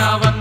நான்